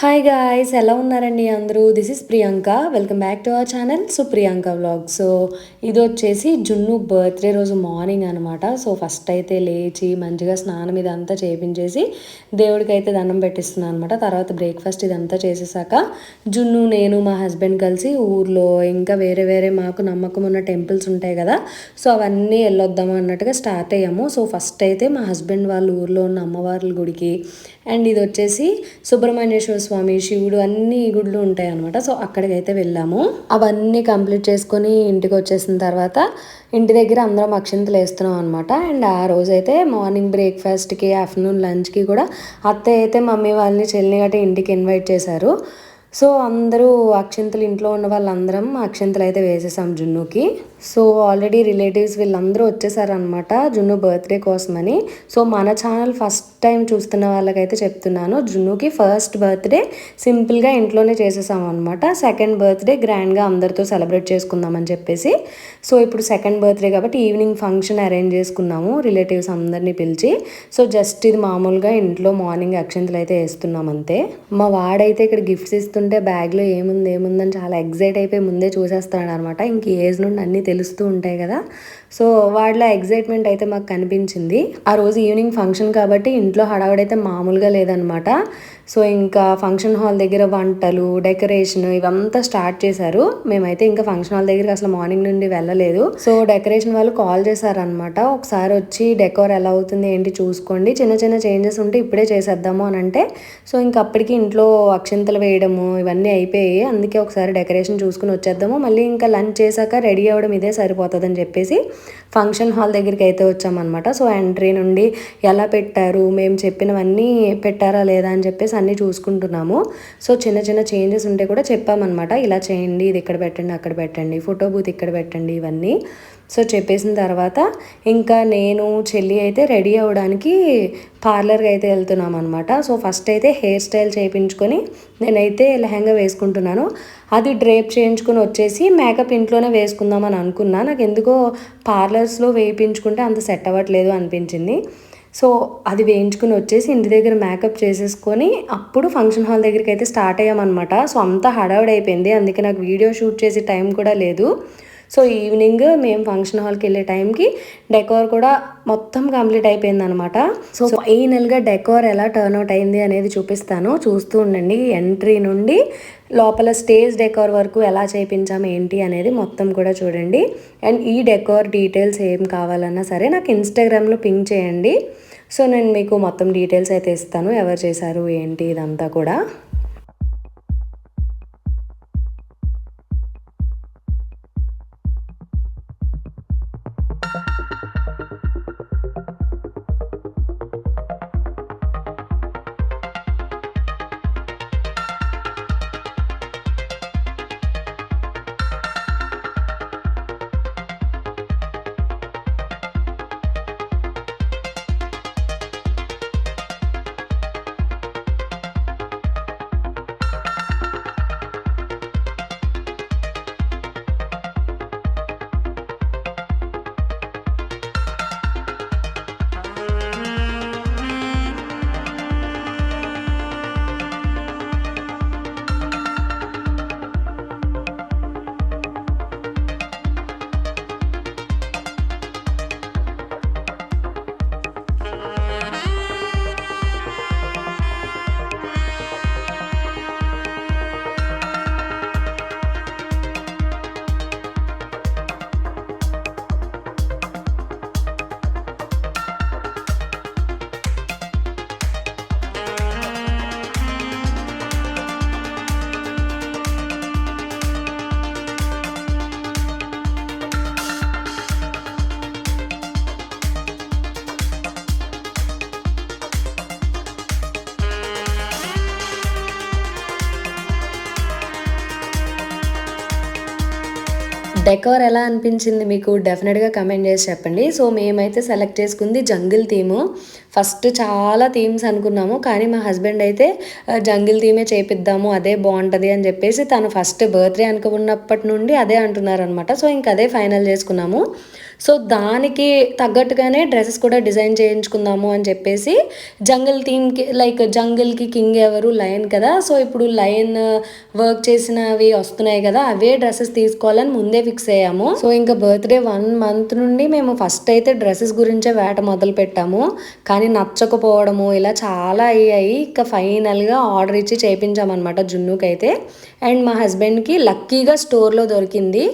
Hi guys ఎలా ఉన్నారండి అందరూ? This is Priyanka welcome back to our channel so Priyanka vlog so ఇది వచ్చేసి జున్ను బర్త్డే రోజు మార్నింగ్ అనమాట సో ఫస్ట్ అయితే లేచి మంచిగా స్నానం ఇదంతా చేపించేసి దేవుడికి అయితే దండం పెట్టిస్తున్నాను అనమాట తర్వాత బ్రేక్ఫాస్ట్ ఇదంతా చేసేసాక జున్ను నేను మా హస్బెండ్ కలిసి ఊర్లో ఇంకా వేరే వేరే మాకు నమ్మకం ఉన్న టెంపుల్స్ ఉంటాయి కదా. సో అవన్నీ వెళ్ళొద్దాము అన్నట్టుగా స్టార్ట్ అయ్యాము. సో ఫస్ట్ అయితే మా హస్బెండ్ వాళ్ళ ఊర్లో ఉన్న అమ్మవార్ల గుడికి. అండ్ ఇది వచ్చేసి సుబ్రహ్మణ్యేశ్వర స్వామి శివుడు అన్ని గుడ్లు ఉంటాయి అనమాట సో అక్కడికి అయితే వెళ్ళాము. అవన్నీ కంప్లీట్ చేసుకొని ఇంటికి వచ్చేసిన తర్వాత ఇంటి దగ్గర అందరం అక్షింతలు వేస్తున్నాం అనమాట అండ్ ఆ రోజైతే మార్నింగ్ బ్రేక్ఫాస్ట్కి ఆఫ్టర్నూన్ లంచ్కి కూడా అత్తయ్య అయితే మమ్మీ వాళ్ళని చెల్లిని గట్రా ఇంటికి ఇన్వైట్ చేశారు. సో అందరూ అక్షంతలు ఇంట్లో ఉన్న వాళ్ళందరం అక్షంతలు అయితే వేసేసాం జున్నుకి. సో ఆల్రెడీ రిలేటివ్స్ వీళ్ళందరూ వచ్చేసారనమాట జున్ను బర్త్డే కోసమని. సో మన ఛానల్ ఫస్ట్ టైం చూస్తున్న వాళ్ళకైతే చెప్తున్నాను జున్నుకి ఫస్ట్ బర్త్డే సింపుల్గా ఇంట్లోనే చేసేసాం అనమాట సెకండ్ బర్త్డే గ్రాండ్గా అందరితో సెలబ్రేట్ చేసుకుందామని చెప్పేసి. సో ఇప్పుడు సెకండ్ బర్త్డే కాబట్టి ఈవినింగ్ ఫంక్షన్ అరేంజ్ చేసుకున్నాము రిలేటివ్స్ అందరినీ పిలిచి. సో జస్ట్ ఇది మామూలుగా ఇంట్లో మార్నింగ్ అక్షంతలు అయితే వేస్తున్నాం అంతే మా వాడైతే ఇక్కడ గిఫ్ట్స్ చూస్తుంటే బ్యాగ్లో ఏముంది ఏముందని చాలా ఎగ్జైట్ అయిపోయి ముందే చూసేస్తాడు అనమాట ఇంక ఏజ్ నుండి అన్నీ తెలుస్తూ ఉంటాయి కదా. సో వాళ్ళ ఎగ్జైట్మెంట్ అయితే మాకు కనిపించింది. ఆ రోజు ఈవినింగ్ ఫంక్షన్ కాబట్టి ఇంట్లో హడావిడైతే మామూలుగా లేదనమాట సో ఇంకా ఫంక్షన్ హాల్ దగ్గర వంటలు డెకరేషన్ ఇవంతా స్టార్ట్ చేశారు. మేమైతే ఇంకా ఫంక్షన్ హాల్ దగ్గరికి అసలు మార్నింగ్ నుండి వెళ్ళలేదు. సో డెకరేషన్ వాళ్ళు కాల్ చేశారనమాట ఒకసారి వచ్చి డెకోర్ ఎలా అవుతుంది ఏంటి చూసుకోండి. చిన్న చిన్న చేంజెస్ ఉంటే ఇప్పుడే చేసేద్దాము అని అంటే సో ఇంక అప్పటికి ఇంట్లో అక్షింతలు వేయడము ఇవన్నీ అయిపోయాయి. అందుకే ఒకసారి డెకరేషన్ చూసుకుని వచ్చేద్దాము. మళ్ళీ ఇంకా లంచ్ చేశాక రెడీ అవ్వడం ఇదే సరిపోతుందని చెప్పేసి ఫంక్షన్ హాల్ దగ్గరికి అయితే వచ్చామన్నమాట. సో ఎంట్రీ నుండి ఎలా పెట్టారు మేము చెప్పినవన్నీ పెట్టారా లేదా అని చెప్పేసి అన్నీ చూసుకుంటున్నాము. సో చిన్న చిన్న చేంజెస్ ఉంటే కూడా చెప్పామన్నమాట. ఇలా చేయండి ఇది ఇక్కడ పెట్టండి అక్కడ పెట్టండి ఫోటో బూత్ ఇక్కడ పెట్టండి ఇవన్నీ. సో చెప్పేసిన తర్వాత ఇంకా నేను చెల్లి అయితే రెడీ అవ్వడానికి పార్లర్కి అయితే వెళ్తున్నాం అనమాట సో ఫస్ట్ అయితే హెయిర్ స్టైల్ చేయించుకొని నేనైతే లెహంగా వేసుకుంటున్నాను. అది డ్రేప్ చేయించుకొని వచ్చేసి మేకప్ ఇంట్లోనే వేసుకుందామని అనుకున్నా. నాకు ఎందుకో పార్లర్స్లో వేయించుకుంటే అంత సెట్ అవ్వట్లేదు అనిపించింది. సో అది వేయించుకుని వచ్చేసి ఇంటి దగ్గర మేకప్ చేసేసుకొని అప్పుడు ఫంక్షన్ హాల్ దగ్గరికి అయితే స్టార్ట్ అయ్యామన్నమాట. సో అంతా హడావుడైపోయింది అయిపోయింది. అందుకే నాకు వీడియో షూట్ చేసే టైం కూడా లేదు. సో ఈవినింగ్ మేము ఫంక్షన్ హాల్కి వెళ్ళే టైంకి డెకోర్ కూడా మొత్తం కంప్లీట్ అయిపోయింది అనమాట సో ఫైనల్గా డెకోర్ ఎలా టర్న్ అవుట్ అయింది అనేది చూపిస్తాను. చూస్తూ ఉండండి. ఎంట్రీ నుండి లోపల స్టేజ్ డెకోర్ వరకు ఎలా చేయించాము ఏంటి అనేది మొత్తం కూడా చూడండి. అండ్ ఈ డెకోర్ డీటెయిల్స్ ఏం కావాలన్నా సరే నాకు ఇన్స్టాగ్రామ్లో పింక్ చేయండి. సో నేను మీకు మొత్తం డీటెయిల్స్ అయితే ఇస్తాను. ఎవరు చేశారు ఏంటి ఇదంతా కూడా. డెకోర్ ఎలా అనిపించింది మీకు? డెఫినెట్గా కమెంట్ చేసి చెప్పండి. సో మేమైతే సెలెక్ట్ చేసుకుంది జంగిల్ థీము ఫస్ట్ చాలా థీమ్స్ అనుకున్నాము కానీ మా హస్బెండ్ అయితే జంగిల్ థీమే చేపిద్దాము అదే బాగుంటుంది అని చెప్పేసి తను ఫస్ట్ బర్త్డే అనుకున్నప్పటి నుండి అదే అంటున్నారనమాట సో ఇంక అదే ఫైనల్ చేసుకున్నాము. సో దానికి తగ్గట్టుగానే డ్రెస్సెస్ కూడా డిజైన్ చేయించుకుందాము అని చెప్పేసి జంగిల్ థీమ్కి లైక్ జంగిల్కి కింగ్ ఎవరు? లయన్ కదా. సో ఇప్పుడు లయన్ వర్క్ చేసినవి వస్తున్నాయి కదా అవే డ్రెస్సెస్ తీసుకోవాలని ముందే ఫిక్స్ అయ్యాము. సో ఇంకా బర్త్డే వన్ మంత్ నుండి మేము ఫస్ట్ అయితే డ్రెస్సెస్ గురించే వేట మొదలు పెట్టాము. కానీ నచ్చకపోవడము ఇలా చాలా అయ్యాయి. ఇంకా ఫైనల్గా ఆర్డర్ ఇచ్చి చేయించామన్నమాట జున్నుకి అయితే అండ్ మా హస్బెండ్కి లక్కీగా స్టోర్లో దొరికింది.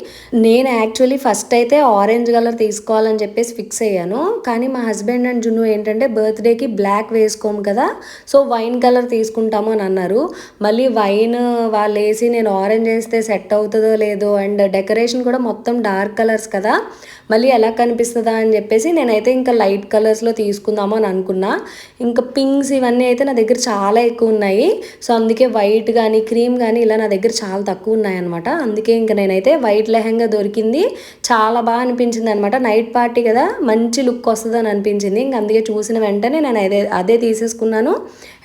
నేను యాక్చువల్లీ ఫస్ట్ అయితే ఆరెంజ్ కలర్ తీసుకోవాలని చెప్పేసి ఫిక్స్ అయ్యాను. కానీ మా హస్బెండ్ అండ్ జున్ను ఏంటంటే బర్త్డేకి బ్లాక్ వేసుకోము కదా సో వైన్ కలర్ తీసుకుంటాము అని అన్నారు. మళ్ళీ వైన్ వాళ్ళు వేసి నేను ఆరెంజ్ వేస్తే సెట్ అవుతుందో లేదో అండ్ డెకరేషన్ కూడా మొత్తం డార్క్ కలర్స్ కదా మళ్ళీ ఎలా కనిపిస్తుందా అని చెప్పేసి నేనైతే ఇంకా లైట్ కలర్స్లో తీసుకుందాము అని అనుకున్నా. ఇంకా పింక్స్ ఇవన్నీ అయితే నా దగ్గర చాలా ఎక్కువ ఉన్నాయి. సో అందుకే వైట్ కానీ క్రీమ్ కానీ ఇలా నా దగ్గర చాలా తక్కువ ఉన్నాయన్నమాట. అందుకే ఇంకా నేనైతే వైట్ లెహంగా దొరికింది. చాలా బాగా అనిపించింది అనమాట అనమాట నైట్ పార్టీ కదా మంచి లుక్ వస్తుంది అని అనిపించింది. ఇంకా అందుకే చూసిన వెంటనే నేను అదే అదే తీసేసుకున్నాను.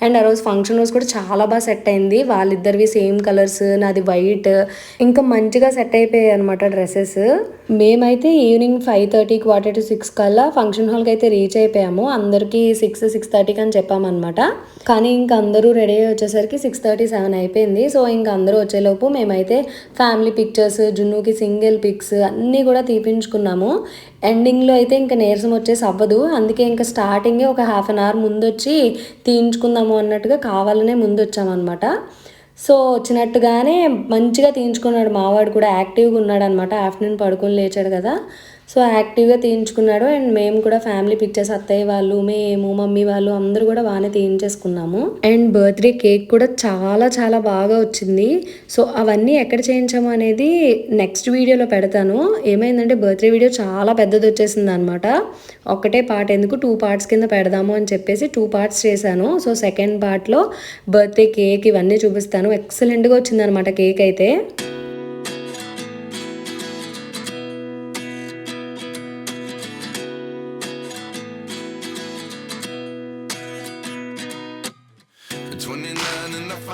అండ్ ఆ రోజు ఫంక్షన్ రోజు కూడా చాలా బాగా సెట్ అయింది. వాళ్ళిద్దరివి సేమ్ కలర్స్ నాది వైట్. ఇంకా మంచిగా సెట్ అయిపోయాయి అనమాట డ్రెస్సెస్. మేమైతే evening five thirty quarter to six కల్లా ఫంక్షన్ హాల్కి అయితే రీచ్ అయిపోయాము. అందరికీ సిక్స్ సిక్స్ థర్టీకి అని చెప్పామన్నమాట కానీ ఇంకా అందరూ రెడీ అయ్యి వచ్చేసరికి సిక్స్ థర్టీ సెవెన్ అయిపోయింది. సో ఇంకా అందరూ వచ్చేలోపు మేమైతే ఫ్యామిలీ పిక్చర్స్ జున్నుకి సింగిల్ పిక్స్ అన్నీ కూడా తీపించుకున్నాము. ఎండింగ్లో అయితే ఇంకా నీరసం వచ్చేసి అవ్వదు. అందుకే ఇంకా స్టార్టింగే ఒక హాఫ్ అన్ అవర్ ముందు వచ్చి తీయించుకుందాము అన్నట్టుగా కావాలనే ముందు వచ్చామన్నమాట సో వచ్చినట్టుగానే మంచిగా తీయించుకున్నాడు మావాడు కూడా. యాక్టివ్గా ఉన్నాడు అనమాట ఆఫ్టర్నూన్ పడుకొని లేచాడు కదా. సో యాక్టివ్గా తీయించుకున్నాడు. అండ్ మేము కూడా ఫ్యామిలీ పిక్చర్స్ అత్తయ్య వాళ్ళు మేము మమ్మీ వాళ్ళు అందరూ కూడా బాగానే తీయించేసుకున్నాము. అండ్ బర్త్డే కేక్ కూడా చాలా చాలా బాగా వచ్చింది. సో అవన్నీ ఎక్కడ చేయించాము అనేది నెక్స్ట్ వీడియోలో పెడతాను. ఏమైందంటే బర్త్డే వీడియో చాలా పెద్దది వచ్చేసింది అనమాట ఒకటే పార్ట్ ఎందుకు? టూ పార్ట్స్ కింద పెడదాము అని చెప్పేసి టూ పార్ట్స్ చేశాను. సో సెకండ్ పార్ట్లో బర్త్డే కేక్ ఇవన్నీ చూపిస్తాను. ఎక్సలెంట్గా వచ్చిందనమాట కేక్ అయితే.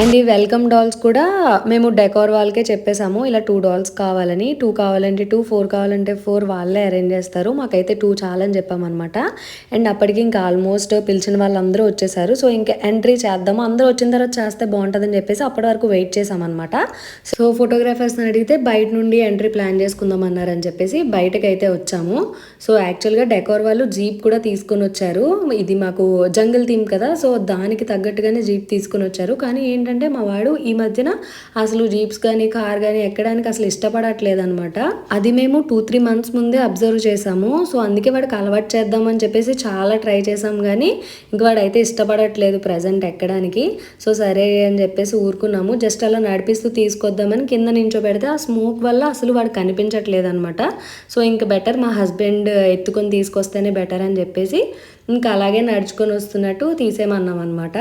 and ఈ వెల్కమ్ డాల్స్ కూడా మేము డెకోర్ వాళ్ళకే చెప్పేసాము ఇలా టూ డాల్స్ కావాలని. టూ కావాలంటే టూ ఫోర్ కావాలంటే ఫోర్ వాళ్ళే అరేంజ్ చేస్తారు. మాకైతే టూ చాలని చెప్పామన్నమాట. అండ్ అప్పటికి ఇంకా ఆల్మోస్ట్ పిలిచిన వాళ్ళందరూ వచ్చేసారు. సో ఇంకా ఎంట్రీ చేద్దాము. అందరూ వచ్చిన తర్వాత చేస్తే బాగుంటుందని చెప్పేసి అప్పటి వరకు వెయిట్ చేసామన్నమాట సో ఫోటోగ్రాఫర్స్ని అడిగితే బయట నుండి ఎంట్రీ ప్లాన్ చేసుకుందాం అన్నారని చెప్పేసి బయటకైతే వచ్చాము. సో యాక్చువల్గా డెకోర్ వాళ్ళు జీప్ కూడా తీసుకొని వచ్చారు. ఇది మాకు జంగిల్ థీమ్ కదా. సో దానికి తగ్గట్టుగానే జీప్ తీసుకొని వచ్చారు. కానీ ఏంటంటే మా వాడు ఈ మధ్యన అసలు జీప్స్ కానీ కార్ కానీ ఎక్కడానికి అసలు ఇష్టపడట్లేదు అనమాట అది మేము టూ త్రీ మంత్స్ ముందే అబ్జర్వ్ చేసాము. సో అందుకే వాడికి అలవాటు చేద్దామని చెప్పేసి చాలా ట్రై చేసాం కానీ ఇంక వాడైతే ఇష్టపడట్లేదు ప్రజెంట్ ఎక్కడానికి. సో సరే అని చెప్పేసి ఊరుకున్నాము. జస్ట్ అలా నడిపిస్తూ తీసుకొద్దామని కింద నించో పెడితే ఆ స్మోక్ వల్ల అసలు వాడు కనిపించట్లేదు అనమాట సో ఇంక బెటర్ మా హస్బెండ్ ఎత్తుకొని తీసుకొస్తేనే బెటర్ అని చెప్పేసి ఇంకా అలాగే నడుచుకొని వస్తున్నట్టు తీసేమన్నాం అనమాట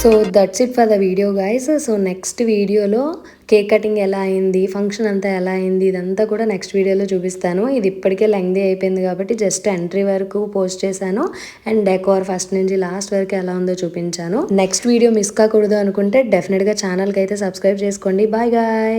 so that's it for the video guys so next వీడియోలో కేక్ కటింగ్ ఎలా అయింది ఫంక్షన్ అంతా ఎలా అయింది ఇదంతా కూడా నెక్స్ట్ వీడియోలో చూపిస్తాను. ఇది ఇప్పటికే లెంగ్దీ అయిపోయింది కాబట్టి జస్ట్ ఎంట్రీ వరకు పోస్ట్ చేశాను. అండ్ డెకోర్ ఫస్ట్ నుంచి లాస్ట్ వరకు ఎలా ఉందో చూపించాను. నెక్స్ట్ వీడియో మిస్ కాకూడదు అనుకుంటే డెఫినెట్గా ఛానల్కి అయితే సబ్స్క్రైబ్ చేసుకోండి. Bye guy